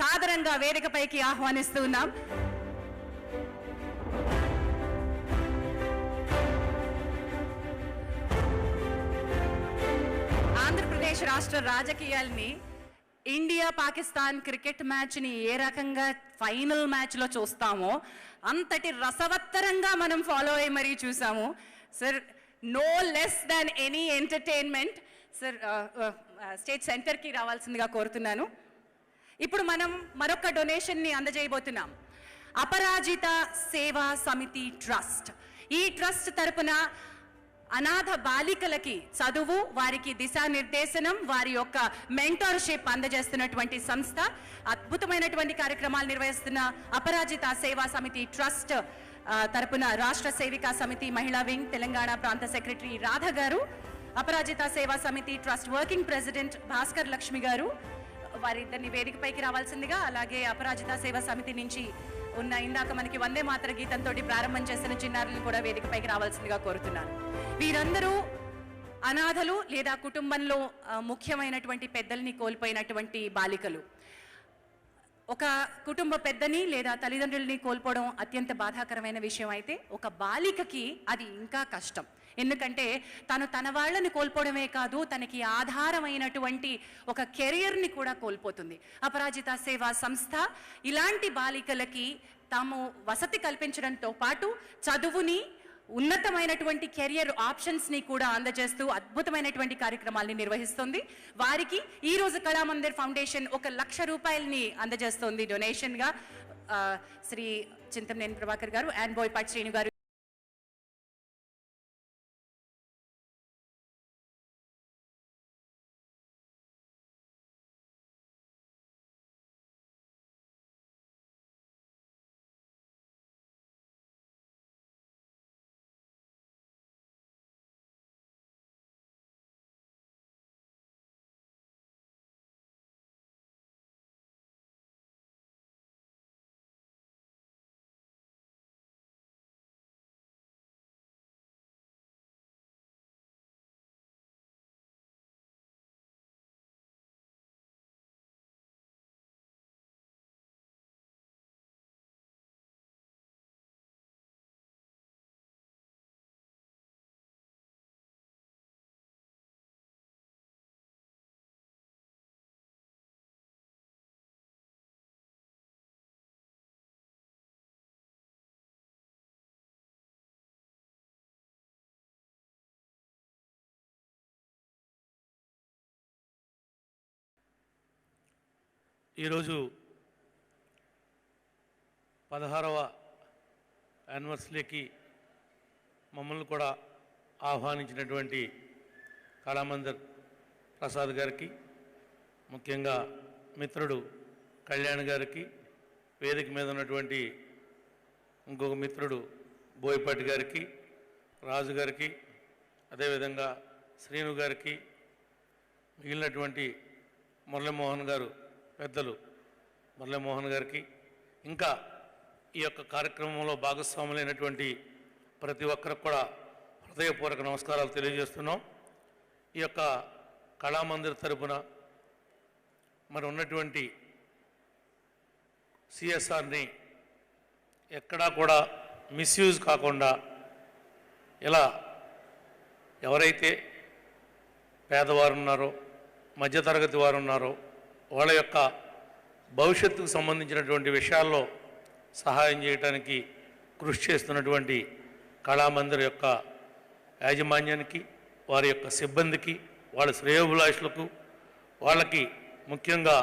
సాదరంగా వేదికపైకి ఆహ్వానిస్తూ ఉన్నాం. ఆంధ్రప్రదేశ్ రాష్ట్ర రాజకీయాల్ని ఇండియా పాకిస్తాన్ క్రికెట్ మ్యాచ్ని ఏ రకంగా ఫైనల్ మ్యాచ్లో చూస్తామో అంతటి రసవత్తరంగా మనం ఫాలో అయ్యి మరీ చూసాము. Sir no less than any entertainment. Sir state సెంటర్కి రావాల్సిందిగా కోరుతున్నాను. ఇప్పుడు మనం మరొక డొనేషన్ని అందజేయబోతున్నాం. అపరాజిత సేవా సమితి ట్రస్ట్. ఈ ట్రస్ట్ తరపున అనాథ బాలికలకి చదువు వారికి దిశానిర్దేశనం వారి యొక్క మెంటర్షిప్ అందజేస్తున్నటువంటి సంస్థ అద్భుతమైనటువంటి కార్యక్రమాలు నిర్వహిస్తున్న అపరాజిత సేవా సమితి ట్రస్ట్ తరపున రాష్ట్ర సేవికా సమితి మహిళా వింగ్ తెలంగాణ ప్రాంత సెక్రటరీ రాధ గారు Aparajita Seva Samiti trust working president Bhaskar Lakshmi గారు వారిద్దరిని వేదికపైకి రావాల్సిందిగా అలాగే అపరాజిత సేవా సమితి నుంచి ఉన్న ఇందాక మనకి వందే మాత్ర గీతంతో ప్రారంభం చేసిన చిన్నారులను కూడా వేదికపైకి రావాల్సిందిగా కోరుతున్నాను. వీరందరూ అనాథలు లేదా కుటుంబంలో ముఖ్యమైనటువంటి పెద్దల్ని కోల్పోయినటువంటి బాలికలు. ఒక కుటుంబ పెద్దని లేదా తల్లిదండ్రుల్ని కోల్పోవడం అత్యంత బాధాకరమైన విషయం అయితే ఒక బాలికకి అది ఇంకా కష్టం. ఎందుకంటే తను తన వాళ్ళని కోల్పోవడమే కాదు తనకి ఆధారమైనటువంటి ఒక కెరియర్ని కూడా కోల్పోతుంది. అపరాజిత సేవా సంస్థ ఇలాంటి బాలికలకి తాము వసతి కల్పించడంతో పాటు చదువుని ఉన్నతమైనటువంటి కెరియర్ ఆప్షన్స్ని కూడా అందజేస్తూ అద్భుతమైనటువంటి కార్యక్రమాల్ని నిర్వహిస్తుంది. వారికి ఈ రోజు కళామందిర్ ఫౌండేషన్ ఒక లక్ష రూపాయలని అందజేస్తోంది డొనేషన్గా. శ్రీ చింతమనేని ప్రభాకర్ గారు అండ్ బోయపాటి శ్రీను గారు ఈరోజు పదహారవ యానివర్సరీకి మమ్మల్ని కూడా ఆహ్వానించినటువంటి కళామందిర్ ప్రసాద్ గారికి ముఖ్యంగా మిత్రుడు కళ్యాణ్ గారికి వేదిక మీద ఉన్నటువంటి ఇంకొక మిత్రుడు బోయపాటి గారికి రాజు గారికి అదేవిధంగా శ్రీను గారికి మిగిలినటువంటి మురళీమోహన్ గారు పెద్దలు మురళీమోహన్ గారికి. ఇంకా ఈ యొక్క కార్యక్రమంలో భాగస్వాములైనటువంటి ప్రతి ఒక్కరికి కూడా హృదయపూర్వక నమస్కారాలు తెలియజేస్తున్నాం. ఈ యొక్క కళామందిర్ తరపున మరి ఉన్నటువంటి సిఎస్ఆర్ని ఎక్కడా కూడా మిస్యూజ్ కాకుండా ఇలా ఎవరైతే పేదవారు ఉన్నారో మధ్యతరగతి వారు ఉన్నారో వాళ్ళ యొక్క భవిష్యత్తుకు సంబంధించినటువంటి విషయాల్లో సహాయం చేయడానికి కృషి చేస్తున్నటువంటి కళామందిర్ యొక్క యాజమాన్యానికి వారి యొక్క సిబ్బందికి వాళ్ళ శ్రేయోభిలాషులకు వాళ్ళకి ముఖ్యంగా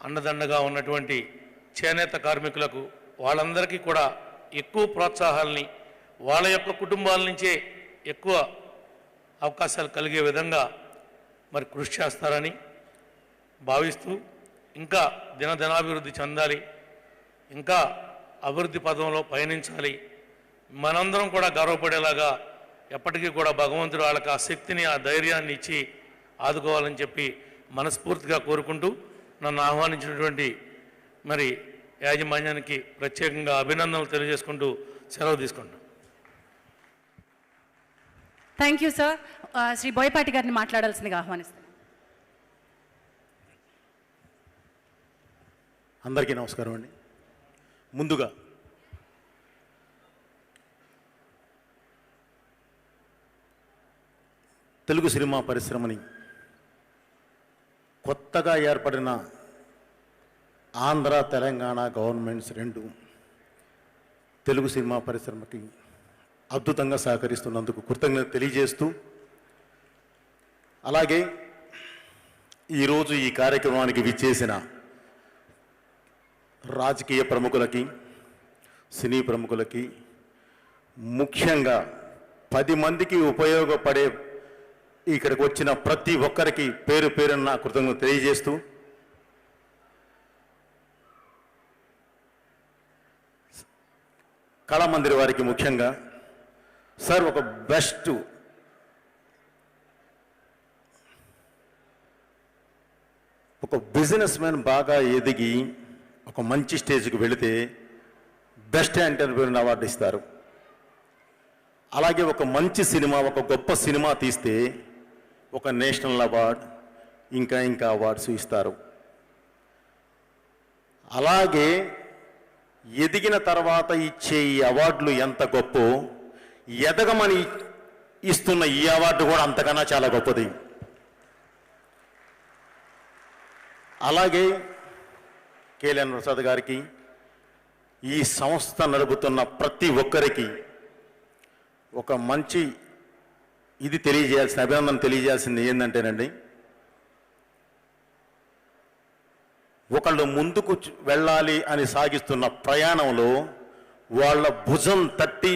అన్నదండగా ఉన్నటువంటి చేనేత కార్మికులకు వాళ్ళందరికీ కూడా ఎక్కువ ప్రోత్సాహాలని వాళ్ళ యొక్క కుటుంబాల నుంచే ఎక్కువ అవకాశాలు కలిగే విధంగా మరి కృషి చేస్తారని భావిస్తూ ఇంకా దినదినాభివృద్ధి చెందాలి ఇంకా అభివృద్ధి పదంలో పయనించాలి. మనందరం కూడా గర్వపడేలాగా ఎప్పటికీ కూడా భగవంతుడు వాళ్ళకి ఆ శక్తిని ఆ ధైర్యాన్ని ఇచ్చి ఆదుకోవాలని చెప్పి మనస్ఫూర్తిగా కోరుకుంటూ నన్ను ఆహ్వానించినటువంటి మరి యాజమాన్యానికి ప్రత్యేకంగా అభినందనలు తెలియజేసుకుంటూ సెలవు తీసుకుంటాం thank you sir Shri Boyapati గారిని మాట్లాడాల్సిందిగా ఆహ్వానిస్తాను అందరికీ నమస్కారం అండి. ముందుగా తెలుగు సినిమా పరిశ్రమని కొత్తగా ఏర్పడిన ఆంధ్ర తెలంగాణ గవర్నమెంట్స్ రెండు తెలుగు సినిమా పరిశ్రమకి అద్భుతంగా సహకరిస్తున్నందుకు కృతజ్ఞత తెలియజేస్తూ అలాగే ఈరోజు ఈ కార్యక్రమానికి విచ్చేసిన రాజకీయ ప్రముఖులకి సినీ ప్రముఖులకి ముఖ్యంగా పది మందికి ఉపయోగపడే ఇక్కడికి వచ్చిన ప్రతి ఒక్కరికి పేరు పేరున్న కృతజ్ఞత తెలియజేస్తూ కళామందిర్ వారికి ముఖ్యంగా సార్ ఒక బెస్ట్. ఒక బిజినెస్ మ్యాన్ బాగా ఎదిగి ఒక మంచి స్టేజ్కి వెళితే బెస్ట్ ఎంటర్ప్రీనర్ అవార్డు ఇస్తారు. అలాగే ఒక మంచి సినిమా ఒక గొప్ప సినిమా తీస్తే ఒక నేషనల్ అవార్డ్ ఇంకా ఇంకా అవార్డ్స్ ఇస్తారు. అలాగే ఎదిగిన తర్వాత ఇచ్చే ఈ అవార్డులు ఎంత గొప్ప ఎదగమని ఇస్తున్న ఈ అవార్డు కూడా అంతకన్నా చాలా గొప్పది. అలాగే కేఎల్ఎన్ ప్రసాద్ గారికి ఈ సంస్థ నడుపుతున్న ప్రతి ఒక్కరికి ఒక మంచి ఇది తెలియజేయాల్సిన అభినందన తెలియజేయాల్సింది ఏంటంటేనండి ఒకళ్ళు ముందుకు వెళ్ళాలి అని సాగిస్తున్న ప్రయాణంలో వాళ్ళ భుజం తట్టి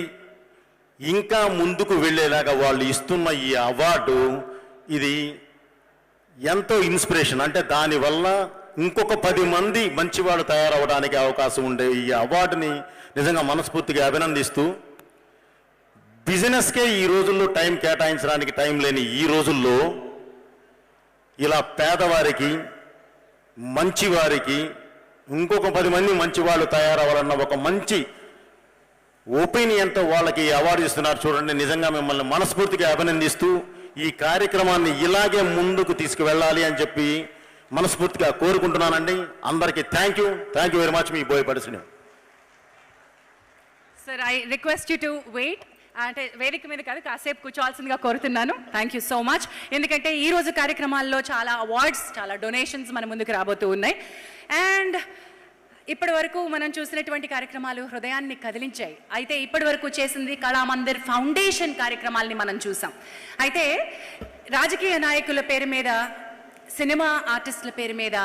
ఇంకా ముందుకు వెళ్ళేలాగా వాళ్ళు ఇస్తున్న ఈ అవార్డు ఇది ఎంతో ఇన్స్పిరేషన్. అంటే దానివల్ల ఇంకొక పది మంది మంచివాడు తయారవడానికి అవకాశం ఉండే ఈ అవార్డుని నిజంగా మనస్ఫూర్తిగా అభినందిస్తూ బిజినెస్కే ఈ రోజుల్లో టైం కేటాయించడానికి టైం లేని ఈ రోజుల్లో ఇలా పేదవారికి మంచివారికి ఇంకొక పది మంది మంచివాళ్ళు తయారవ్వాలన్న ఒక మంచి ఒపీనియన్తో వాళ్ళకి అవార్డు ఇస్తున్నారు చూడండి. నిజంగా మిమ్మల్ని మనస్ఫూర్తిగా అభినందిస్తూ ఈ కార్యక్రమాన్ని ఇలాగే ముందుకు తీసుకువెళ్ళాలి అని చెప్పి మనస్ఫూర్తిగా కోరుకుంటున్నానండి. అందరికీ thank you thank you very much me Boyapati Srinivas. Sir I request you to wait అంటే వేదిక మీద కాదు కాసేపు కూర్చోవాల్సిందిగా కోరుతున్నాను. థ్యాంక్ యూ సో మచ్ ఎందుకంటే ఈ రోజు కార్యక్రమాల్లో చాలా అవార్డ్స్ చాలా డొనేషన్స్ మన ముందుకు రాబోతూ ఉన్నాయి. అండ్ ఇప్పటి వరకు మనం చూసినటువంటి కార్యక్రమాలు హృదయాన్ని కదిలించాయి. అయితే ఇప్పటి వరకు చేసింది కళామందిర్ ఫౌండేషన్ కార్యక్రమాల్ని మనం చూసాం. అయితే రాజకీయ నాయకుల పేరు మీద సినిమా ఆర్టిస్టుల పేరు మీద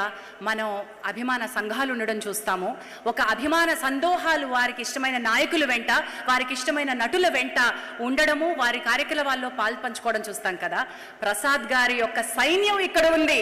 మనం అభిమాన సంఘాలు ఉండడం చూస్తాము. ఒక అభిమాన సందోహాలు వారికి ఇష్టమైన నాయకులు వెంట వారికి ఇష్టమైన నటుల వెంట ఉండడము వారి కార్యక్రమాల్లో పాల్పంచుకోవడం చూస్తాం కదా. ప్రసాద్ గారి యొక్క సైన్యం ఇక్కడ ఉంది.